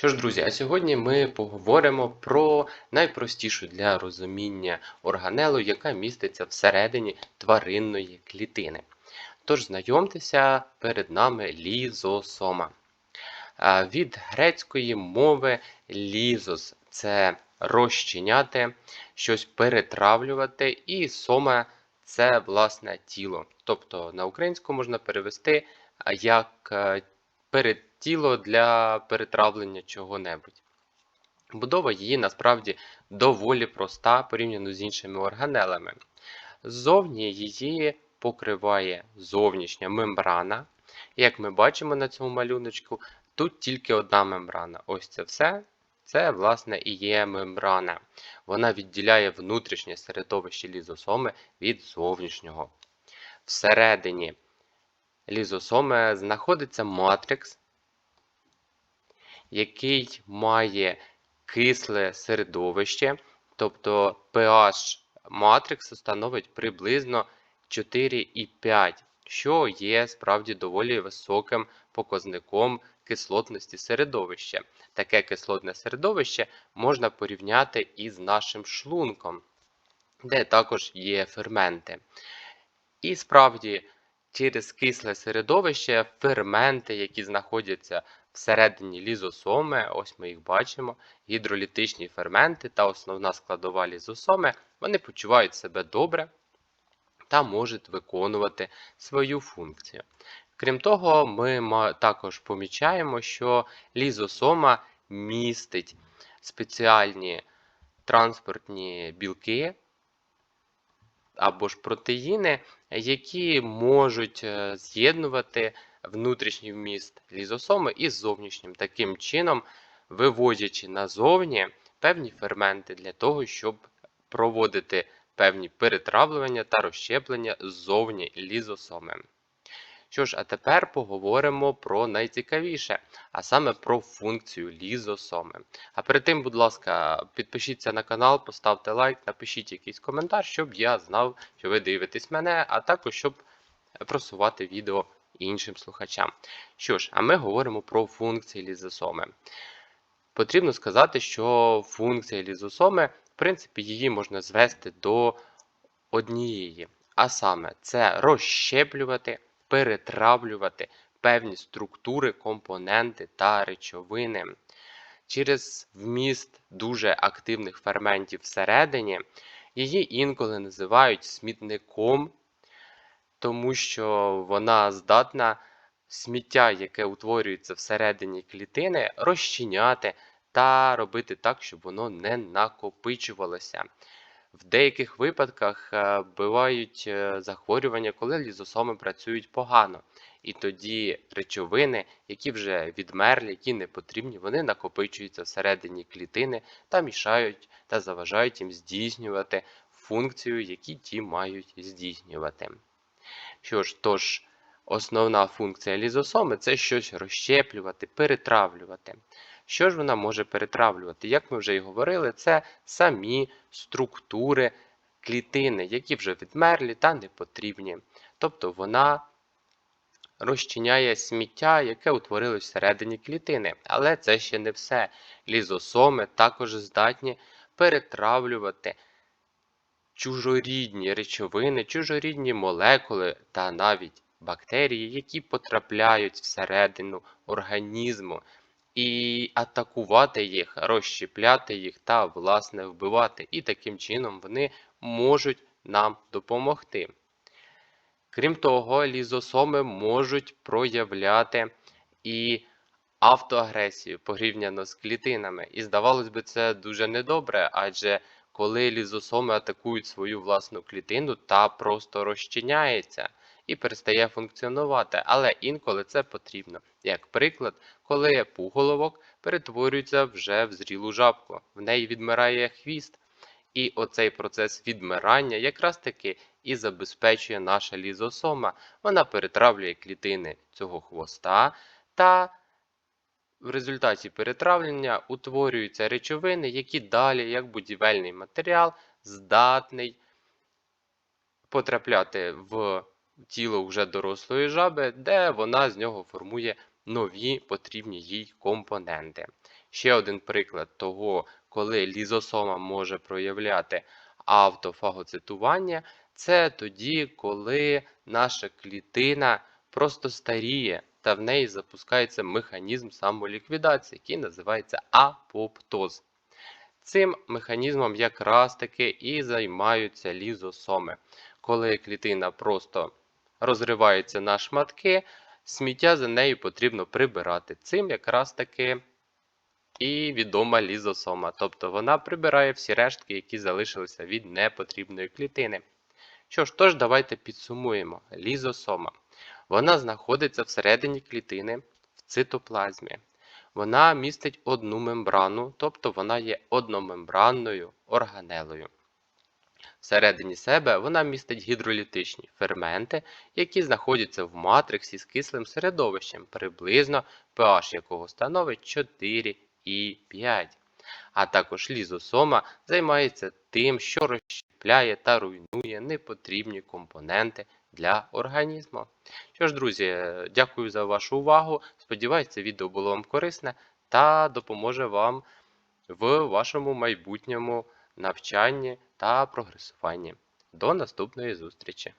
Що ж, друзі, а сьогодні ми поговоримо про найпростішу для розуміння органелу, яка міститься всередині тваринної клітини. Тож знайомтеся перед нами лізосома. Від грецької мови лізос це розчиняти, щось перетравлювати, і сома це власне тіло. Тобто на українську можна перевести як е, передтіло для перетравлення чого-небудь. Будова її насправді доволі проста порівняно з іншими органелами. Ззовні її покриває зовнішня мембрана. Як ми бачимо на цьому малюночку, тут тільки одна мембрана. Ось це все. Це, власне, і є мембрана. Вона відділяє внутрішнє середовище лізосоми від зовнішнього. Всередині лізосоми знаходиться матрикс, який має кисле середовище, тобто pH матриксу становить приблизно 4,5, що є справді доволі високим показником кислотності середовища. Таке кислотне середовище можна порівняти із нашим шлунком, де також є ферменти. І справді, через кисле середовище ферменти, які знаходяться всередині лізосоми, ось ми їх бачимо, гідролітичні ферменти та основна складова лізосоми, вони почувають себе добре та можуть виконувати свою функцію. Крім того, ми також помічаємо, що лізосома містить спеціальні транспортні білки або ж протеїни, які можуть е, з'єднувати внутрішній вміст лізосоми із зовнішнім, таким чином виводячи назовні певні ферменти для того, щоб проводити певні перетравлювання та розщеплення ззовні лізосоми. Що ж, а тепер поговоримо про найцікавіше, а саме про функцію лізосоми. А перед тим, будь ласка, підпишіться на канал, поставте лайк, напишіть якийсь коментар, щоб я знав, що ви дивитесь мене, а також щоб просувати відео іншим слухачам. Що ж, а ми говоримо про функції лізосоми. Потрібно сказати, що функція лізосоми, в принципі, її можна звести до однієї. А саме, це розщеплювати, перетравлювати певні структури, компоненти та речовини. Через вміст дуже активних ферментів всередині, її інколи називають смітником тому що вона здатна сміття, яке утворюється всередині клітини, розчиняти та робити так, щоб воно не накопичувалося. В деяких випадках е, бувають е, захворювання, коли лізосоми працюють погано. І тоді речовини, які вже відмерли, які не потрібні, вони накопичуються всередині клітини та мішають та заважають їм здійснювати функцію, які ті мають здійснювати. Що ж, тож, основна функція лізосоми це щось розщеплювати, перетравлювати. Що ж вона може перетравлювати? Як ми вже і говорили, це самі структури клітини, які вже відмерлі та не потрібні. Тобто вона розчиняє сміття, яке утворилось всередині клітини. Але це ще не все. Лізосоми також здатні перетравлювати чужорідні речовини, чужорідні молекули та навіть бактерії, які потрапляють всередину організму, і атакувати їх, розщепляти їх та, власне, вбивати. І таким чином вони можуть нам допомогти. Крім того, лізосоми можуть проявляти і автоагресію порівняно з клітинами. І здавалось би, це дуже недобре, адже коли лізосоми атакують свою власну клітину та просто розчиняється і перестає функціонувати. Але інколи це потрібно. Як приклад, коли пуголовок перетворюється вже в зрілу жабку, в неї відмирає хвіст. І оцей процес відмирання якраз таки і забезпечує наша лізосома. Вона перетравлює клітини цього хвоста та в результаті перетравлення утворюються речовини, які далі, як будівельний матеріал, здатний потрапляти в тіло вже дорослої жаби, де вона з нього формує нові потрібні їй компоненти. Ще один приклад того, коли лізосома може проявляти автофагоцитування, це тоді, коли наша клітина просто старіє та в неї запускається механізм самоліквідації, який називається апоптоз. Цим механізмом якраз таки і займаються лізосоми. Коли клітина просто розривається на шматки, сміття за нею потрібно прибирати. Цим якраз таки і відома лізосома, тобто вона прибирає всі рештки, які залишилися від непотрібної клітини. Що ж, тож давайте підсумуємо. Лізосома. Вона знаходиться всередині клітини в цитоплазмі. Вона містить одну мембрану, тобто вона є одномембранною органелою. Всередині себе вона містить гідролітичні ферменти, які знаходяться в матриксі з кислим середовищем, приблизно pH якого становить 4,5. А також лізосома займається тим, що розщепляє та руйнує непотрібні компоненти для організму. Що ж, друзі, е, дякую за вашу увагу. Сподіваюся, це відео було вам корисне та допоможе вам в вашому майбутньому навчанні та прогресування. До наступної зустрічі!